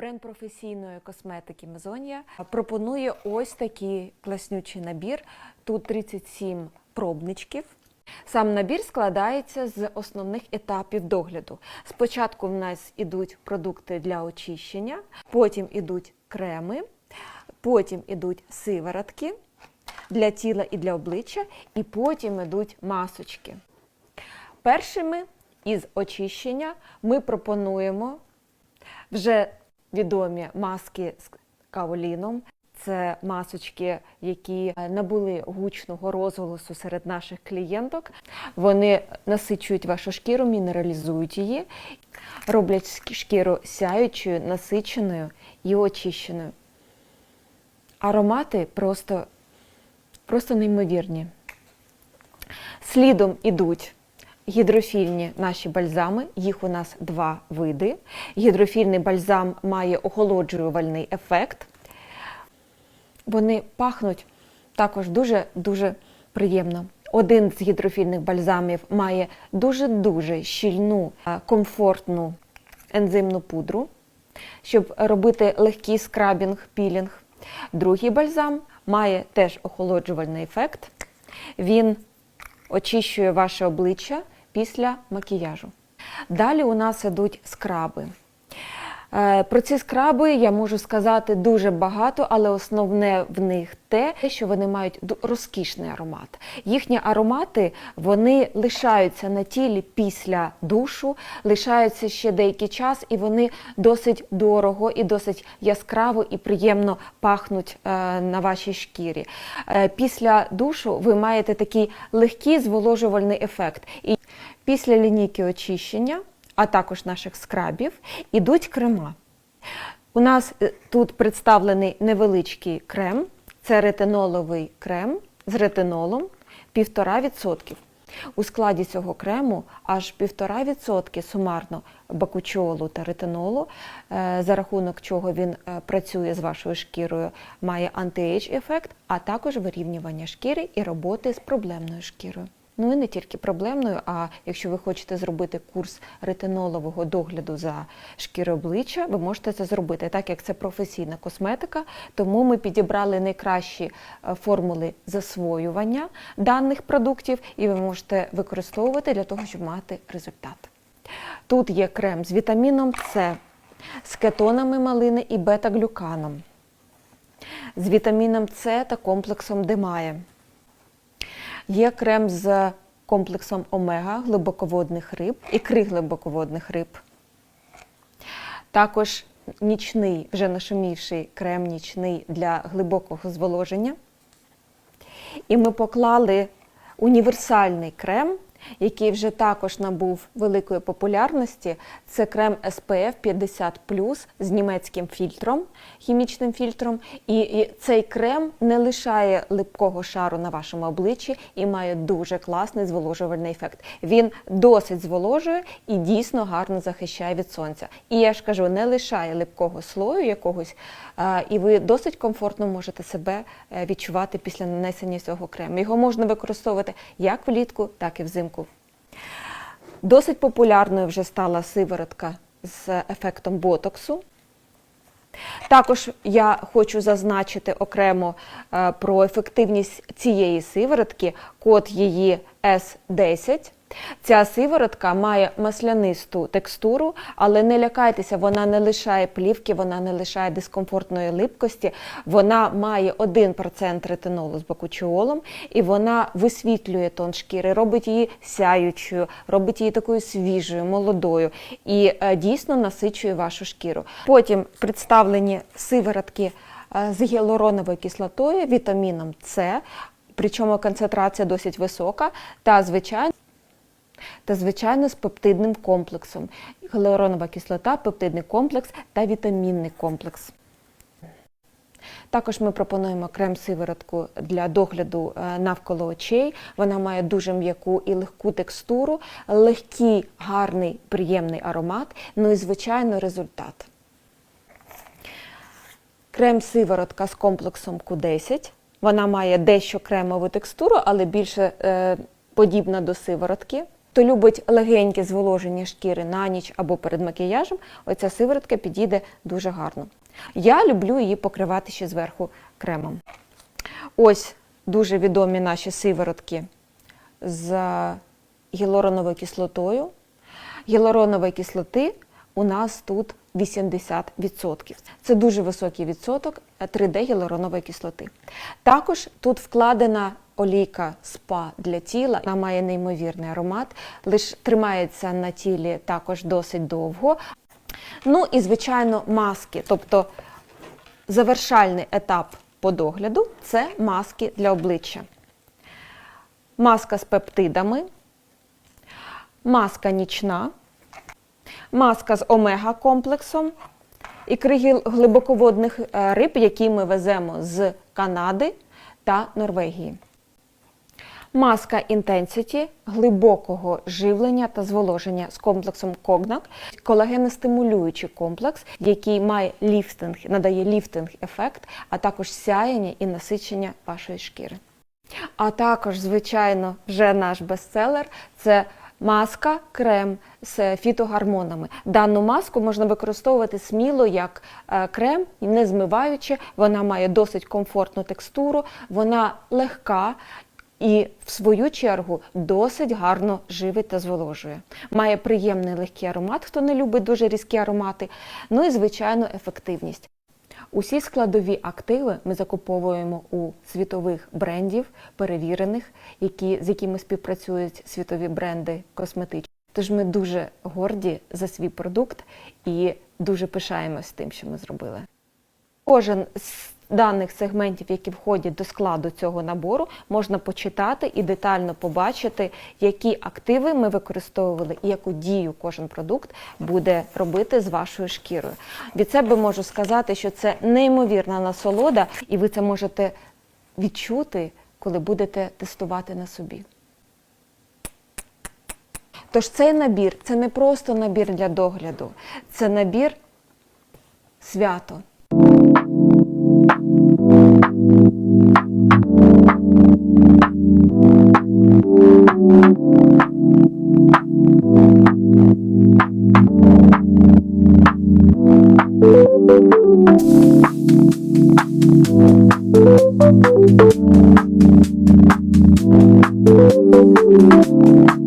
Бренд професійної косметики Мезонія пропонує ось такий класнючий набір. Тут 37 пробничків. Сам набір складається з основних етапів догляду. Спочатку в нас ідуть продукти для очищення, потім ідуть креми, потім ідуть сиворотки для тіла і для обличчя, і потім ідуть масочки. Першими із очищення ми пропонуємо вже відомі маски з каоліном. Це масочки, які е, набули гучного розголосу серед наших клієнток. Вони насичують вашу шкіру, мінералізують її, роблять шкіру сяючою, насиченою і очищеною. Аромати просто, просто неймовірні. Слідом ідуть гідрофільні наші бальзами. Їх у нас два види. Гідрофільний бальзам має охолоджувальний ефект. Вони пахнуть також дуже-дуже приємно. Один з гідрофільних бальзамів має дуже-дуже щільну, комфортну ензимну пудру, щоб робити легкий скрабінг, пілінг. Другий бальзам має теж охолоджувальний ефект. Він очищує ваше обличчя після макіяжу. Далі у нас ідуть скраби. Е, Про ці скраби я можу сказати дуже багато, але основне в них те, що вони мають розкішний аромат. Їхні аромати вони лишаються на тілі після душу, лишаються ще деякий час, і вони досить дорого і досить яскраво і приємно пахнуть е, на вашій шкірі. Е, Після душу ви маєте такий легкий зволожувальний ефект. І після лінійки очищення а також наших скрабів, ідуть крема. У нас е, тут представлений невеличкий крем, це ретиноловий крем з ретинолом 1,5%. У складі цього крему аж 1,5% сумарно бакучолу та ретинолу, е, за рахунок чого він е, працює з вашою шкірою, має анти-ейдж ефект, а також вирівнювання шкіри і роботи з проблемною шкірою. Ну і не тільки проблемною, а якщо ви хочете зробити курс ретинолового догляду за шкірою обличчя, ви можете це зробити, так як це професійна косметика. Тому ми підібрали найкращі е, формули засвоювання даних продуктів, і ви можете використовувати для того, щоб мати результат. Тут є крем з вітаміном С, з кетонами малини і бета-глюканом, з вітаміном С та комплексом Демає. Є крем з комплексом омега глибоководних риб, ікри глибоководних риб. Також нічний, вже нашумівший крем нічний для глибокого зволоження. І ми поклали універсальний крем, який вже також набув великої популярності. Це крем SPF 50 з німецьким фільтром, хімічним фільтром. І, цей крем не лишає липкого шару на вашому обличчі і має дуже класний зволожувальний ефект. Він досить зволожує і дійсно гарно захищає від сонця. І я ж кажу, не лишає липкого слою якогось, і ви досить комфортно можете себе е, відчувати після нанесення цього крему. Його можна використовувати як влітку, так і взимку. Досить популярною вже стала сиворотка з ефектом ботоксу. Також я хочу зазначити окремо е, про ефективність цієї сиворотки, код її S10. Ця сиворотка має маслянисту текстуру, але не лякайтеся, вона не лишає плівки, вона не лишає дискомфортної липкості. Вона має 1% ретинолу з бакучіолом, і вона висвітлює тон шкіри, робить її сяючою, робить її такою свіжою, молодою і е, дійсно насичує вашу шкіру. Потім представлені сиворотки е, з гіалуроновою кислотою, вітаміном С, причому концентрація досить висока, та звичайно та, звичайно, з пептидним комплексом. Гіалуронова кислота, пептидний комплекс та вітамінний комплекс. Також ми пропонуємо крем-сиворотку для догляду е, навколо очей. Вона має дуже м'яку і легку текстуру, легкий, гарний, приємний аромат, ну і звичайно результат. Крем-сиворотка з комплексом Q10. Вона має дещо кремову текстуру, але більше е, подібна до сиворотки. Хто любить легеньке зволоження шкіри на ніч або перед макіяжем, оця сиворотка підійде дуже гарно. Я люблю її покривати ще зверху кремом. Ось дуже відомі наші сиворотки з гіалуроновою кислотою. Гіалуронової кислоти у нас тут 80%. Це дуже високий відсоток 3D гіалуронової кислоти. Також тут вкладена олійка спа для тіла. Вона має неймовірний аромат, лише тримається на тілі також досить довго. Ну і, звичайно, маски. Тобто завершальний етап по догляду це маски для обличчя. Маска з пептидами, маска нічна, маска з омега-комплексом, ікри глибоководних е, риб, які ми веземо з Канади та Норвегії. Маска Intensity глибокого живлення та зволоження з комплексом Когнак, колагеностимулюючий комплекс, який має ліфтинг, надає ліфтинг-ефект, а також сяєння і насичення вашої шкіри. А також, звичайно, вже наш бестселер це маска крем з фітогормонами. Дану маску можна використовувати сміло як е, крем, не змиваючи. Вона має досить комфортну текстуру, вона легка. І в свою чергу досить гарно живить та зволожує. Має приємний легкий аромат, хто не любить дуже різкі аромати. Ну і звичайно ефективність. Усі складові активи ми закуповуємо у світових брендів, перевірених, які, з якими співпрацюють світові бренди косметичні. Тож ми дуже горді за свій продукт і дуже пишаємось тим, що ми зробили. Кожен з даних сегментів, які входять до складу цього набору, можна почитати і детально побачити, які активи ми використовували і яку дію кожен продукт буде робити з вашою шкірою. Від себе можу сказати, що це неймовірна насолода, і ви це можете відчути, коли будете тестувати на собі. Тож цей набір це не просто набір для догляду, це набір свято. you.